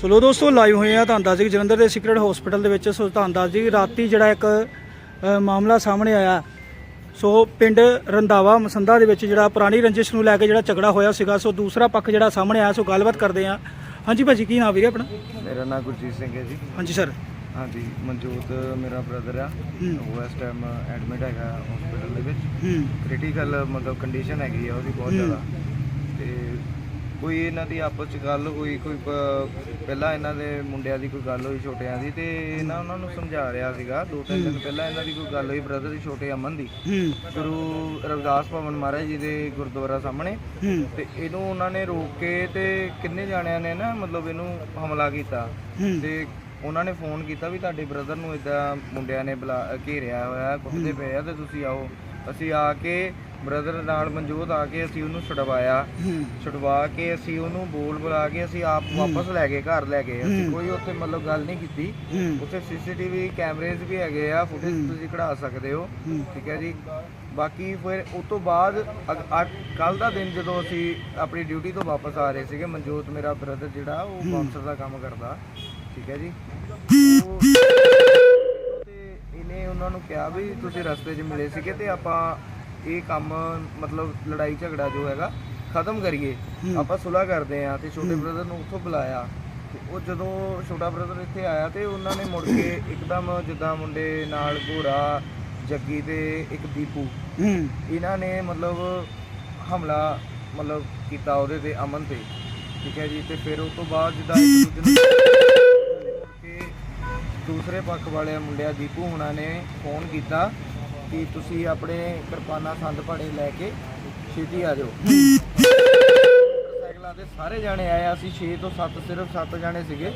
ਸੋ ਲੋ ਦੋਸਤੋ ਲਾਈਵ ਹੋਏ ਆ ਤੁਹਾਨੂੰ ਦੱਸ ਕਿ ਜਲੰਧਰ ਦੇ ਸੀਕ੍ਰੇਟ ਹਸਪੀਟਲ ਦੇ ਵਿੱਚ। ਸੋ ਤੁਹਾਨੂੰ ਦੱਸ ਦਈਏ ਰਾਤੀ ਜਿਹੜਾ ਇੱਕ ਮਾਮਲਾ ਸਾਹਮਣੇ ਆਇਆ। ਸੋ ਪਿੰਡ ਰੰਧਾਵਾ ਮਸੰਦਾ ਦੇ ਵਿੱਚ ਜਿਹੜਾ ਪੁਰਾਣੀ ਰੰਜਿਸ਼ ਨੂੰ ਲੈ ਕੇ ਜਿਹੜਾ ਝਗੜਾ ਹੋਇਆ ਸੀਗਾ ਸੋ ਦੂਸਰਾ ਪੱਖ ਜਿਹੜਾ ਸਾਹਮਣੇ ਆਇਆ ਸੋ ਗੱਲਬਾਤ ਕਰਦੇ ਆ। ਹਾਂਜੀ ਭਾਜੀ ਕੀ ਨਾਮ ਵੀਰੇ ਆਪਣਾ? ਮੇਰਾ ਨਾਮ ਗੁਰਜੀਤ ਸਿੰਘ ਹੈ ਜੀ। ਹਾਂਜੀ ਸਰ। ਹਾਂਜੀ ਮਨਜੋਤ ਮੇਰਾ ਬ੍ਰਦਰ ਆ। ਉਹ ਇਸ ਟਾਈਮ ਐਡਮਿਟ ਹੈਗਾ ਹਸਪੀਟਲ ਦੇ ਵਿੱਚ। ਕ੍ਰਿਟੀਕਲ ਮਤਲਬ ਕੰਡੀਸ਼ਨ ਹੈਗੀ ਆ ਉਹਦੀ ਬਹੁਤ। ਜ਼ਿਆਦਾ। ਤੇ ਕੋਈ ਇਹਨਾਂ ਦੀ ਆਪਸ ਚ ਗੱਲ ਹੋਈ ਕੋਈ ਪ- ਪਹਿਲਾਂ ਇਹਨਾਂ ਦੇ ਮੁੰਡਿਆਂ ਦੀ ਕੋਈ ਗੱਲ ਹੋਈ ਛੋਟਿਆਂ ਦੀ ਤੇ ਇਹਨਾਂ ਉਹਨਾਂ ਨੂੰ ਸਮਝਾ ਰਿਹਾ ਸੀਗਾ ਦੋ ਤਿੰਨ ਦਿਨ ਪਹਿਲਾਂ ਇਹਨਾਂ ਦੀ ਕੋਈ ਗੱਲ ਹੋਈ ਬ੍ਰਦਰ ਦੀ ਛੋਟੇ ਅਮਨ ਦੀ। ਹੂੰ। ਗੁਰੂ ਰਵਿਦਾਸ ਭਵਨ ਮਹਾਰਾਜ ਜੀ ਦੇ ਗੁਰਦੁਆਰਾ ਸਾਹਮਣੇ। ਹੂੰ। ਤੇ ਇਹਨੂੰ ਉਹਨਾਂ ਨੇ ਰੋਕ ਕੇ ਤੇ ਕਿੰਨੇ ਜਾਣਿਆਂ ਨੇ ਨਾ ਮਤਲਬ ਇਹਨੂੰ ਹਮਲਾ ਕੀਤਾ। ਹੂੰ। ਤੇ ਉਹਨਾਂ ਨੇ ਫੋਨ ਕੀਤਾ ਵੀ ਤੁਹਾਡੇ ਬ੍ਰਦਰ ਨੂੰ ਇਦਾਂ ਮੁੰਡਿਆਂ ਨੇ ਬੁਲਾ ਘੇਰਿਆ ਹੋਇਆ ਕੁੱਟਦੇ ਪਏ ਆ ਤੇ ਤੁਸੀਂ ਆਓ। ਅਸੀਂ ਆ ਕੇ ਬ੍ਰਦਰ ਨਾਲ ਮਨਜੋਤ ਆ ਕੇ ਅਸੀਂ ਉਹਨੂੰ ਛੁਡਵਾਇਆ। ਛੁਡਵਾ ਕੇ ਅਸੀਂ ਉਹਨੂੰ ਬੋਲ ਬੁਲਾ ਕੇ ਅਸੀਂ ਆਪ ਵਾਪਸ ਲੈ ਗਏ ਘਰ ਲੈ ਗਏ। ਅਸੀਂ। ਕੋਈ ਉੱਥੇ ਮਤਲਬ ਗੱਲ ਨਹੀਂ ਕੀਤੀ। ਉੱਥੇ ਸੀਸੀਟੀਵੀ ਕੈਮਰੇਜ਼ ਵੀ ਹੈਗੇ ਆ ਫੁਟੇਜ ਤੁਸੀਂ ਕਢਾ ਸਕਦੇ ਹੋ। ਠੀਕ ਹੈ ਜੀ। ਬਾਕੀ ਫਿਰ ਉਸ ਤੋਂ ਬਾਅਦ ਕੱਲ ਦਾ ਦਿਨ ਜਦੋਂ ਅਸੀਂ ਆਪਣੀ ਡਿਊਟੀ ਤੋਂ ਵਾਪਸ ਆ ਰਹੇ ਸੀਗੇ ਮਨਜੋਤ ਮੇਰਾ ਬ੍ਰਦਰ ਜਿਹੜਾ ਉਹ ਬਾਉਂਸਰ ਦਾ ਕੰਮ ਕਰਦਾ। ਠੀਕ ਹੈ ਜੀ। ਤੇ ਇਹਨੇ ਉਹਨਾਂ ਨੂੰ ਕਿਹਾ ਵੀ ਤੁਸੀਂ ਰਸਤੇ 'ਚ ਮਿਲੇ ਸੀਗੇ ਤੇ ਆਪਾਂ ਇਹ ਕੰਮ ਮਤਲਬ ਲੜਾਈ ਝਗੜਾ ਜੋ ਹੈਗਾ ਖਤਮ ਕਰੀਏ। ਆਪਾਂ ਸੁਲ੍ਹਾ ਕਰਦੇ ਆਂ ਤੇ ਛੋਟੇ ਬ੍ਰਦਰ ਨੂੰ ਉੱਥੋਂ ਬੁਲਾਇਆ। ਤੇ ਉਹ ਜਦੋਂ ਛੋਟਾ ਬ੍ਰਦਰ ਇੱਥੇ ਆਇਆ ਤੇ ਉਹਨਾਂ ਨੇ ਮੁੜ ਕੇ ਇੱਕਦਮ ਜਿੱਦਾਂ ਮੁੰਡੇ ਨਾਲ ਘੋੜਾ ਜੱਗੀ ਤੇ ਇੱਕ ਦੀਪੂ। ਇਹਨਾਂ ਨੇ ਮਤਲਬ ਹਮਲਾ ਮਤਲਬ ਕੀਤਾ ਉਹਦੇ ਤੇ ਅਮਨ ਤੇ। ਠੀਕ ਹੈ ਜੀ ਤੇ ਫਿਰ ਉਸ ਤੋਂ ਬਾਅਦ ਜਿੱਦਾਂ ਇੱਕ ਦੂਜੇ ਨੂੰ ਦੂਸਰੇ ਪੱਖ ਵਾਲੇ ਮੁੰਡਿਆਂ ਦੀਪੂ ਹੁਣਾਂ ਨੇ ਫੋਨ ਕੀਤਾ। ਕਿ ਤੁਸੀਂ ਆਪਣੇ ਕਿਰਪਾਨਾ ਸੰਦ ਭਾੜੇ ਲੈ ਕੇ ਛੇਤੀ ਆ ਜਾਓ। ਮੋਟਰਸਾਈਕਲਾਂ ਤੇ ਸਾਰੇ ਜਾਣੇ ਆਏ ਅਸੀਂ 6 ਤੋਂ 7 ਸਿਰਫ 7 ਜਾਣੇ ਸੀਗੇ,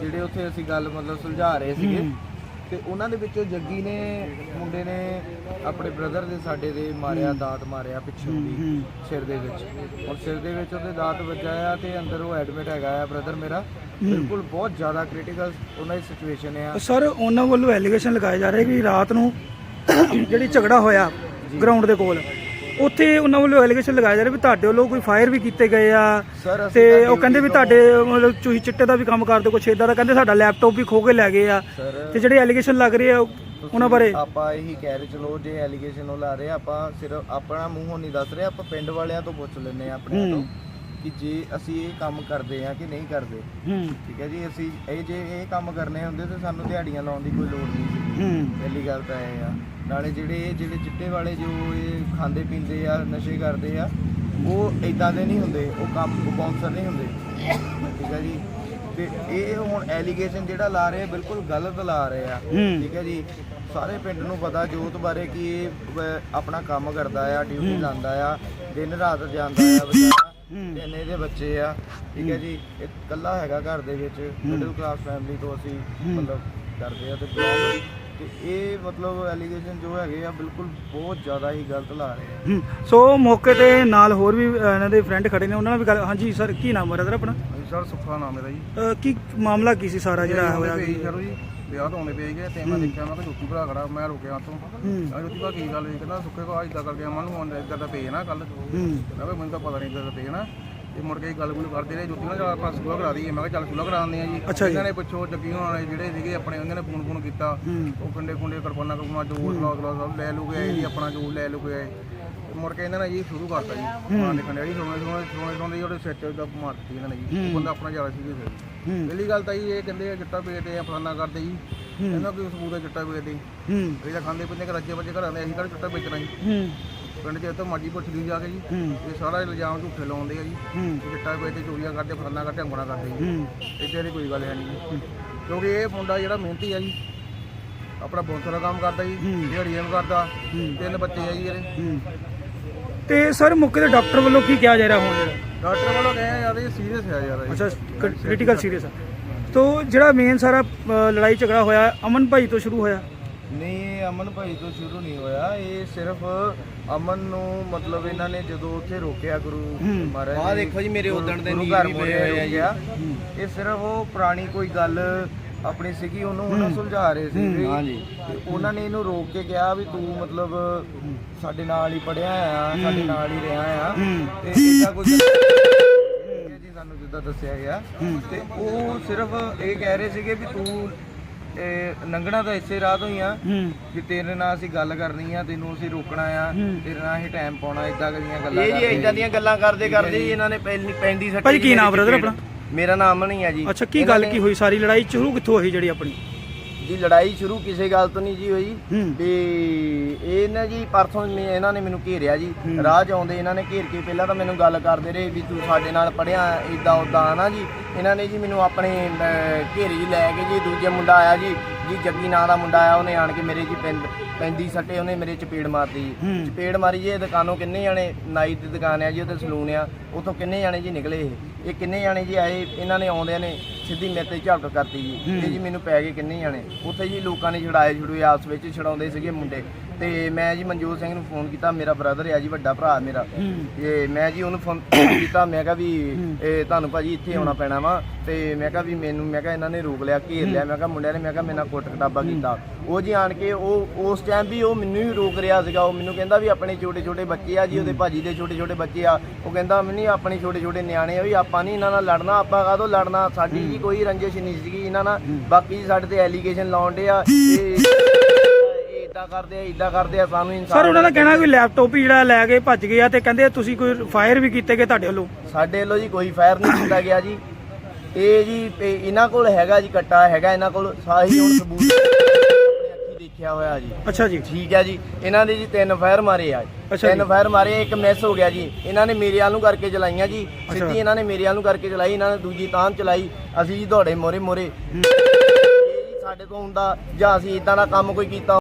ਜਿਹੜੇ ਉੱਥੇ ਅਸੀਂ ਗੱਲ ਮਤਲਬ ਸੁਲਝਾ ਰਹੇ ਸੀਗੇ। ਤੇ ਉਹਨਾਂ ਦੇ ਵਿੱਚੋਂ ਜੱਗੀ ਨੇ, ਮੁੰਡੇ ਨੇ ਆਪਣੇ ਬ੍ਰਦਰ ਦੇ ਸਾਡੇ ਦੇ ਮਾਰਿਆ, ਦਾਤ ਮਾਰਿਆ ਪਿੱਛੋਂ ਦੀ ਸਿਰ ਦੇ ਵਿੱਚ। ਔਰ ਸਿਰ ਦੇ ਵਿੱਚ ਉਹਦੇ ਦਾਤ ਵੱਜਾ ਤੇ ਅੰਦਰ ਉਹ ਐਡਮਿਟ ਹੈਗਾ ਆ ਬ੍ਰਦਰ ਮੇਰਾ। ਬਿਲਕੁਲ ਬਹੁਤ ਜ਼ਿਆਦਾ ਕ੍ਰਿਟੀਕਲ ਉਹਨਾਂ ਦੀ ਸਿਚੁਏਸ਼ਨ ਆ। ਸਰ, ਉਹਨਾਂ ਵੱਲੋਂ ਐਲੀਗੇਸ਼ਨ ਲਗਾਏ ਜਾ ਰਹੇ ਕਿ ਰਾਤ ਨੂੰ ਜਿਹੜੀ ਝਗੜਾ ਹੋਇਆ ਗਰਾਊਂਡ ਦੇ ਕੋਲ ਉੱਥੇ ਉਹਨਾਂ ਵੱਲੋਂ ਐਲੀਗੇਸ਼ਨ ਲਗਾਏ ਜਾ ਰਹੇ ਵੀ ਤੁਹਾਡੇ ਵੱਲੋਂ ਕੋਈ ਫਾਇਰ ਵੀ ਕੀਤੇ ਗਏ ਆ। ਤੇ ਉਹ ਕਹਿੰਦੇ ਵੀ ਤੁਹਾਡੇ ਮਤਲਬ ਚੂਹੀ ਚਿੱਟੇ ਦਾ ਵੀ ਕੰਮ ਕਰਦੇ ਕੁਛ ਇਦਾਂ ਦਾ ਕਹਿੰਦੇ ਸਾਡਾ ਲੈਪਟਾਪ ਵੀ ਖੋ ਕੇ ਲੈ ਗਏ ਆ। ਤੇ ਜਿਹੜੇ ਐਲੀਗੇਸ਼ਨ ਲੱਗ ਰਹੇ ਆ ਉਹਨਾਂ ਬਾਰੇ? ਆਪਾਂ ਇਹੀ ਕਹਿ ਰਹੇ ਚਲੋ ਜੇ ਐਲੀਗੇਸ਼ਨ ਉਹ ਲਾ ਰਹੇ ਆਪਾਂ ਸਿਰਫ ਆਪਣਾ ਮੂੰਹੋਂ ਨਹੀਂ ਦੱਸ ਰਹੇ ਆਪਾਂ ਪਿੰਡ ਵਾਲਿਆਂ ਤੋਂ ਪੁੱਛ ਲੈਨੇ ਆ ਆਪਣੇ। ਤੋਂ ਕਿ ਜੇ ਅਸੀਂ ਇਹ ਕੰਮ ਕਰਦੇ ਆ ਕਿ ਨਹੀਂ ਕਰਦੇ। ਠੀਕ ਹੈ ਜੀ ਅਸੀਂ ਇਹ ਜੇ ਇਹ ਕੰਮ ਕਰਨੇ ਹੁੰਦੇ ਤੇ ਸਾਨੂੰ ਦਿਹਾੜੀਆਂ ਲਾਉਣ ਦੀ ਕੋਈ ਲੋੜ ਨਹੀਂ ਸੀ। ਹੂੰ। ਪਹਿਲੀ ਗੱਲ ਤਾਂ ਇਹ ਆ। ਨਾਲੇ ਜਿਹੜੇ ਇਹ ਜਿਹੜੇ ਚਿੱਟੇ ਵਾਲੇ ਜੋ ਇਹ ਖਾਂਦੇ ਪੀਂਦੇ ਆ ਨਸ਼ੇ ਕਰਦੇ ਆ ਉਹ ਇਦਾਂ ਦੇ ਨਹੀਂ ਹੁੰਦੇ ਉਹ ਕੰਮ ਬਾਉਂਸਰ ਨਹੀਂ ਹੁੰਦੇ। ਠੀਕ ਹੈ ਜੀ? ਤੇ ਇਹ ਹੁਣ ਐਲੀਗੇਸ਼ਨ ਜਿਹੜਾ ਲਾ ਰਹੇ ਆ ਬਿਲਕੁਲ ਗਲਤ ਲਾ ਰਹੇ ਆ। ਠੀਕ ਹੈ ਜੀ? ਸਾਰੇ ਪਿੰਡ ਨੂੰ ਪਤਾ ਜੋਤ ਬਾਰੇ ਕਿ ਇਹ ਆਪਣਾ ਕੰਮ ਕਰਦਾ ਆ ਡਿਊਟੀ ਲਾਉਂਦਾ ਆ ਦਿਨ ਰਾਤ ਜਾਂਦਾ ਆ ਵਿਚਾਰਾ। ਤਿੰਨ ਇਹਦੇ ਬੱਚੇ ਆ। ਠੀਕ ਹੈ ਜੀ? ਇਹ ਇਕੱਲਾ ਹੈਗਾ ਘਰ ਦੇ ਵਿੱਚ ਮਿਡਲ ਕਲਾਸ ਫੈਮਿਲੀ ਤੋਂ ਅਸੀਂ। ਮਤਲਬ ਕਰਦੇ ਆ ਤੇ ਤੇ ਇਹ ਮਤਲਬ ਐਲੀਗੇਸ਼ਨ ਜੋ ਹੈਗੇ ਆ ਬਿਲਕੁਲ ਬਹੁਤ ਜ਼ਿਆਦਾ ਹੀ ਗਲਤ ਲਾ ਰਹੇ ਆ। ਸੋ ਮੌਕੇ ਤੇ ਨਾਲ ਹੋਰ ਵੀ ਅ, ਇਹਨਾਂ ਦੇ ਫਰੈਂਡ ਖੜੇ ਨੇ ਉਹਨਾਂ ਨਾਲ ਵੀ ਗੱਲ ਹਾਂਜੀ ਸਰ ਕੀ ਨਾਮ ਹੈ ਬ੍ਰਦਰ ਆਪਣਾ? ਸਰ ਸੁੱਖਾ ਨਾਮ ਮੇਰਾ ਜੀ। ਅ, ਕੀ ਮਾਮਲਾ ਕੀ ਸੀ ਸਾਰਾ ਜਿਹੜਾ ਹੋਇਆ ਸਰ ਜੀ ਵਿਆਹ ਤੋਂ ਆਉਂਦੇ ਪਏ ਗਏ ਤੇ ਮੈਂ ਦੇਖਿਆ ਮੈਂ ਕਿ ਜੋਤੀ ਭਰਾ ਖੜਾ ਮੈਂ ਰੁਕਿਆ ਤੋਂ ਹੂੰ। ਮੈਂ ਜੋਤੀ ਭਰਾ ਕੀ ਗੱਲ ਹੋਈ? ਕਹਿੰਦਾ ਸੁੱਖੇ ਕੋ ਇਦਾਂ ਕਰਕੇ ਅਮਨ ਨੂੰ ਹੁਣ ਇਦਾਂ ਦਾ ਪੇ ਨਾ ਕੱਲ ਹੂੰ। ਮੈਂ ਕਿਹਾ ਮੈਨੂੰ ਤਾਂ ਪਤਾ ਨਹੀਂ ਇਦਾਂ ਦਾ ਪੇ ਨਾ। ਤੇ ਮੁੜ ਕੇ ਗੱਲ ਗੁੱਲ ਕਰਦੇ ਰਹੇ ਜੋਤੀ ਨਾਲ ਆਪਾਂ ਸੁਲਾ ਕਰਾ ਦਈਏ। ਮੈਂ ਕਿਹਾ ਚੱਲ ਸੁਲਾ ਕਰਾਉਂਦੇ ਆ ਜੀ। ਜੀ। ਇਹਨਾਂ ਨੇ ਪੁੱਛੋ ਜੱਗੀ ਹੋਣਾ ਜਿਹੜੇ ਸੀਗੇ ਆਪਣੇ ਉਹਨਾਂ ਨੇ ਫੋਨ ਫੋਨ ਕੀਤਾ। ਉਹ ਕੰਡੇ ਕੁੰਡੇ ਕਰਪਾਨਾ ਕਰਪਾਨਾ ਜੋ ਸਲਾ ਸਲਾ ਸਭ ਲੈ ਲੂ ਗਏ ਜੀ ਆਪਣਾ ਜੋ ਲੈ ਲੂ ਗਏ ਤੇ ਮੁੜ ਕੇ ਇਹਨਾਂ ਨੇ ਜੀ ਸ਼ੁਰੂ ਕਰਤਾ ਜੀ। ਦੇਖਣ ਡਿਆ ਜੀ ਸੋਨੇ ਸੋਨੇ ਸੋਨੇ ਸੋਨੇ ਜਿਹੜੇ ਸਿਰ ਚ ਮਾਰਤੀ ਇਹਨਾਂ ਨੇ ਜੀ। ਬੰਦਾ ਆਪਣਾ ਜ਼ਿਆਦਾ ਫਿਰ। ਹੂੰ। ਪਹਿਲੀ ਗੱਲ ਤਾਂ ਜੀ ਇਹ ਕਹਿੰਦੇ ਚਿੱਟਾ ਵੇਚਦੇ ਆ ਫਲਾਨਾ ਕਰਦੇ ਜੀ। ਇਹਨਾਂ ਕੋਈ ਸਬੂਤ ਹੈ ਚਿੱਟਾ ਵੇਚਦੇ। ਹੂੰ। ਇਹ ਤਾਂ ਖਾਂਦੇ ਪੀਂਦੇ ਕਿ ਰੱਜੇ ਬੱਚੇ ਘਰਾਂ ਦੇ ਅਸੀਂ ਕਿਹੜਾ ਚਿੱਟਾ ਵੇਚਣਾ ਜੀ। ਪਿੰਡ 'ਚ ਤਾਂ ਮਾਜੀ ਪੁੱਛ ਲਈ ਜਾ ਕੇ ਜੀ। ਇਹ ਸਾਰਾ ਇਲਜ਼ਾਮ ਝੂਠੇ ਲਾਉਂਦੇ ਆ ਜੀ। ਕਿ ਚਿੱਟਾ ਵੇਚਦੇ ਚੋਰੀਆਂ ਕਰਦੇ ਫਲਾਨਾ ਕਰਦੇ ਅੰਗਣਾ ਕਰਦੇ ਜੀ। ਇੱਥੇ ਦੀ ਕੋਈ ਗੱਲ ਹੈ ਨਹੀਂ ਜੀ। ਕਿਉਂਕਿ ਇਹ ਮੁੰਡਾ ਜਿਹੜਾ ਮਿਹਨਤੀ ਆ ਜੀ ਆਪਣਾ ਬੌਂਸਰ ਦਾ ਕੰਮ ਕਰਦਾ ਜੀ। ਦਿਹਾੜੀਆਂ ਕਰਦਾ। ਤਿੰਨ ਬੱਚੇ ਆ ਜੀ ਇਹਦੇ। ਤੇ ਸਰ ਮੌਕੇ ਤੇ ਡਾਕਟਰ ਵੱਲੋਂ ਕੀ ਕਿਹਾ ਜਾ ਰਿਹਾ ਹੁਣ? ਡਾਕਟਰ ਵੱਲੋਂ ਕਹੇ ਯਾਰ ਇਹ ਸੀਰੀਅਸ ਹੈ ਯਾਰ ਇਹ। ਅੱਛਾ ਕ੍ਰਿਟੀਕਲ ਸੀਰੀਅਸ ਆ। ਤੋ ਜਿਹੜਾ ਮੇਨ ਸਾਰਾ ਅ, ਲੜਾਈ ਝਗੜਾ ਹੋਇਆ ਅਮਨ ਭਾਈ ਤੋਂ ਸ਼ੁਰੂ ਹੋਇਆ। ਨਹੀਂ ਇਹ ਅਮਨ ਭਾਈ ਤੋਂ ਸ਼ੁਰੂ ਨਹੀਂ ਹੋਇਆ। ਇਹ ਸਿਰਫ ਅਮਨ ਨੂੰ ਮਤਲਬ ਇਹਨਾਂ ਨੇ ਜਦੋਂ ਉੱਥੇ ਰੋਕਿਆ ਗੁਰੂ। ਮਹਾਰਾਜ ਆਹ ਦੇਖੋ ਜੀ ਮੇਰੇ ਉਦਣ ਦੇ ਨੀਂਹ ਵੀ ਮੋਰੇ ਹੋਏ ਆ ਇਹ ਸਿਰਫ ਉਹ ਪੁਰਾਣੀ ਕੋਈ ਗੱਲ ਆਪਣੀ ਸੀਗੀ ਉਹਨੂੰ ਉਹਨਾਂ ਸੁਲਝਾ ਰਹੇ ਸੀ ਵੀ। ਤੇ ਉਹਨਾਂ ਨੇ ਇਹਨੂੰ ਰੋਕ ਕੇ ਕਿਹਾ ਵੀ ਤੂੰ ਮਤਲਬ ਸਾਡੇ ਨਾਲ ਹੀ ਪੜਿਆ ਆ ਸਾਡੇ ਨਾਲ ਹੀ ਰਿਹਾ ਆ। ਤੇ ਇਹਦਾ ਕੋਈ ਸਾਨੂੰ ਜਿੱਦਾਂ ਦੱਸਿਆ ਗਿਆ। ਤੇ ਉਹ ਸਿਰਫ ਇਹ ਕਹਿ ਰਹੇ ਸੀਗੇ ਵੀ ਤੂੰ ਇਹ ਲੰਘਣਾ ਤਾਂ ਇਸੇ ਰਾਹ ਤੋਂ ਹੀ ਆ। ਹੂੰ। ਵੀ ਤੇਰੇ ਨਾਲ ਅਸੀਂ ਗੱਲ ਕਰਨੀ ਆ ਤੈਨੂੰ ਅਸੀਂ ਰੋਕਣਾ ਆ। ਹੂੰ। ਤੇਰੇ ਨਾਲ ਅਸੀਂ ਟਾਈਮ ਪਾਉਣਾ ਇਦਾਂ ਦੀਆਂ ਗੱਲਾਂ ਇਹ ਜੀ ਇਦਾਂ ਦੀਆਂ ਗੱਲਾਂ ਕਰਦੇ ਕਰਦੇ ਜੀ। ਇਹਨਾਂ ਨੇ ਪੈਂਦੀ ਪੈਂਦੀ ਸੱਟੀ ਕੀ ਨਾਮ ਚਪੇੜ। ਆਪਣਾ? ਮੇਰਾ ਨਾਮ ਨਹੀਂ ਆ ਜੀ। ਅੱਛਾ ਕੀ ਗੱਲ ਕੀ ਹੋਈ? ਸਾਰੀ ਲੜਾਈ ਸ਼ੁਰੂ ਕਿੱਥੋਂ ਹੋਈ ਜਿਹੜੀ ਆਪਣੀ? ਜੀ ਲੜਾਈ ਸ਼ੁਰੂ ਕਿਸੇ ਗੱਲ ਤੋਂ ਨਹੀਂ ਜੀ ਹੋਈ। ਵੀ ਇਹ ਨਾ ਜੀ ਪਰਸੋਂ ਮੈਂ- ਇਹਨਾਂ ਨੇ ਮੈਨੂੰ ਘੇਰਿਆ ਜੀ। ਰਾਹ 'ਚ ਆਉਂਦੇ ਇਹਨਾਂ ਨੇ ਘੇਰ ਕੇ ਪਹਿਲਾਂ ਤਾਂ ਮੈਨੂੰ ਗੱਲ ਕਰਦੇ ਰਹੇ ਵੀ ਤੂੰ ਸਾਡੇ ਨਾਲ ਪੜਿਆ ਇਦਾਂ ਉਦਾਂ ਨਾ ਜੀ। ਇਹਨਾਂ ਨੇ ਜੀ ਮੈਨੂੰ ਆਪਣੇ ਅਹ, ਘੇਰੇ 'ਚ ਲੈ ਕੇ ਜੀ ਦੂਜੇ ਮੁੰਡਾ ਆਇਆ ਜੀ ਜੀ ਜੱਗੀ ਨਾਂ ਦਾ ਮੁੰਡਾ ਆਇਆ ਉਹਨੇ ਆਣ ਕੇ ਮੇਰੇ ਜੀ ਪਿੰਡ ਪੈਂਦੀ ਸੱਟੇ ਉਹਨੇ ਮੇਰੇ ਚਪੇੜ ਮਾਰਤੀ ਜੀ। ਚਪੇੜ ਮਾਰੀ ਜੀ ਇਹ ਦੁਕਾਨੋਂ ਕਿੰਨੇ ਜਾਣੇ ਨਾਈ ਦੀ ਦੁਕਾਨ ਆ ਜੀ ਉਹਦੇ ਸਲੂਨ ਆ ਉਥੋਂ ਕਿੰਨੇ ਜਾਣੇ ਜੀ ਨਿਕਲੇ ਇਹ। ਇਹ ਕਿੰਨੇ ਜਾਣੇ ਜੀ ਆਏ ਇਹਨਾਂ ਨੇ ਆਉਂਦਿਆਂ ਨੇ ਸਿੱਧੀ ਮੇਰੇ ਤੇ ਝੜਕ ਕਰਤੀ ਜੀ। ਇਹ ਜੀ ਮੈਨੂੰ ਪੈ ਗਏ ਕਿੰਨੇ ਜਾਣੇ। ਉੱਥੇ ਜੀ ਲੋਕਾਂ ਨੇ ਛੜਾਏ ਛੜੂਏ ਆਪਸ ਵਿੱਚ ਛਡਾਉਂਦੇ ਸੀਗੇ ਮੁੰਡੇ। ਤੇ ਮੈਂ ਜੀ ਮਨਜੋਤ ਸਿੰਘ ਨੂੰ ਫੋਨ ਕੀਤਾ ਮੇਰਾ ਬ੍ਰਦਰ ਆ ਜੀ ਵੱਡਾ ਭਰਾ ਮੇਰਾ। ਤੇ ਮੈਂ ਜੀ ਉਹਨੂੰ ਫੋਨ ਕੀਤਾ ਮੈਂ ਕਿਹਾ ਵੀ ਇਹ ਤੁਹਾਨੂੰ ਭਾਜੀ ਇੱਥੇ ਆਉਣਾ ਪੈਣਾ ਵਾ। ਤੇ ਮੈਂ ਕਿਹਾ ਵੀ ਮੈਨੂੰ ਮੈਂ ਕਿਹਾ ਇਹਨਾਂ ਨੇ ਰੋਕ ਲਿਆ ਘੇਰ ਲਿਆ। ਮੈਂ ਕਿਹਾ ਮੁੰਡਿਆਂ ਨੇ ਮੈਂ ਕਿਹਾ ਮੇਰੇ ਨਾਲ ਕੁੱਟ ਕਟਾਬਾ ਕੀਤਾ। ਉਹ ਜੀ ਆਣ ਕੇ ਉਹ ਉਸ ਟਾਈਮ ਵੀ ਉਹ ਮੈਨੂੰ ਹੀ ਰੋਕ ਰਿਹਾ ਸੀਗਾ। ਉਹ ਮੈਨੂੰ ਕਹਿੰਦਾ ਵੀ ਆਪਣੇ ਛੋਟੇ ਛੋਟੇ ਬੱਚੇ ਆ ਜੀ ਉਹਦੇ ਭਾਜੀ ਦੇ ਛੋਟੇ ਛੋਟੇ ਬੱਚੇ ਆ। ਉਹ ਕਹਿੰਦਾ ਮੈਨੂੰ ਆਪਣੇ ਛੋਟੇ ਛੋਟੇ ਨਿਆਣੇ ਆ ਵੀ ਆਪਾਂ ਨਹੀਂ ਇਹਨਾਂ ਨਾਲ ਲੜਨਾ ਆਪਾਂ ਕਾਹਦੋਂ ਲੜਨਾ? ਸਾਡੀ ਜੀ ਕੋਈ ਰੰਜਿਸ਼ ਨਹੀਂ ਸੀਗੀ। ਇਹਨਾਂ ਨਾਲ ਬਾਕੀ ਸਾਡੇ ਤੇ ਐਲੀਗੇਸ਼ਨ ਲਾਉਣ ਦੇ ਆ। ਇਹ ਇਦਾਂ ਕਰਦੇ ਆ ਇਦਾਂ ਕਰਦੇ ਆ ਸਾਨੂੰ ਇਨਸਾਫ ਸਰ ਉਹਨਾਂ ਦਾ ਕਹਿਣਾ ਵੀ ਲੈਪਟਾਪ ਹੀ ਜਿਹੜਾ ਲੈ ਕੇ ਭੱਜ ਗਏ ਆ ਤੇ ਕਹਿੰਦੇ ਤੁਸੀਂ ਕੋਈ ਫਾਇਰ ਵੀ ਕੀਤੇ ਗਏ ਤੁਹਾਡੇ ਵੱਲੋਂ। ਸਾਡੇ ਵੱਲੋਂ ਜੀ ਕੋਈ ਫਾਇਰ ਨਹੀਂ ਕੀਤਾ ਗਿਆ ਜੀ। ਇਹ ਜੀ ਇਹ ਇਹਨਾਂ ਕੋਲ ਹੈਗਾ ਜੀ ਕੱਟਾ ਹੈਗਾ ਇਹਨਾਂ ਕੋਲ। ਸਾਹੀ ਹੁਣ ਸਬੂਤ ਆਪਣੀ ਅੱਖੀ ਦੇਖਿਆ ਹੋਇਆ ਜੀ। ਅੱਛਾ ਜੀ। ਠੀਕ ਹੈ ਜੀ। ਇਹਨਾਂ ਦੇ ਜੀ ਤਿੰਨ ਫਾਇਰ ਮਾਰੇ ਆ। ਅੱਛਾ ਤਿੰਨ। ਫਾਇਰ ਮਾਰੇ ਇੱਕ ਮਿਸ ਹੋ ਗਿਆ ਜੀ। ਇਹਨਾਂ ਨੇ ਮੇਰੇ ਵੱਲ ਨੂੰ ਕਰਕੇ ਚਲਾਈਆਂ ਜੀ। ਸਿੱਧੀ ਇਹਨਾਂ ਨੇ ਮੇਰੇ ਵੱਲ ਨੂੰ ਕਰਕੇ ਚਲਾਈ ਇਹਨਾਂ ਨੇ ਦੂਜੀ ਤਾਂਹ ਚਲਾਈ। ਅਸੀਂ ਜੀ ਦੌੜੇ ਮੋਰੇ ਮੋਰੇ ਸਾਡੇ ਤੋਂ ਹੁੰਦਾ ਜਾਂ ਅਸੀਂ ਇਦਾਂ ਦਾ ਕੰਮ ਕੋਈ ਕੀਤਾ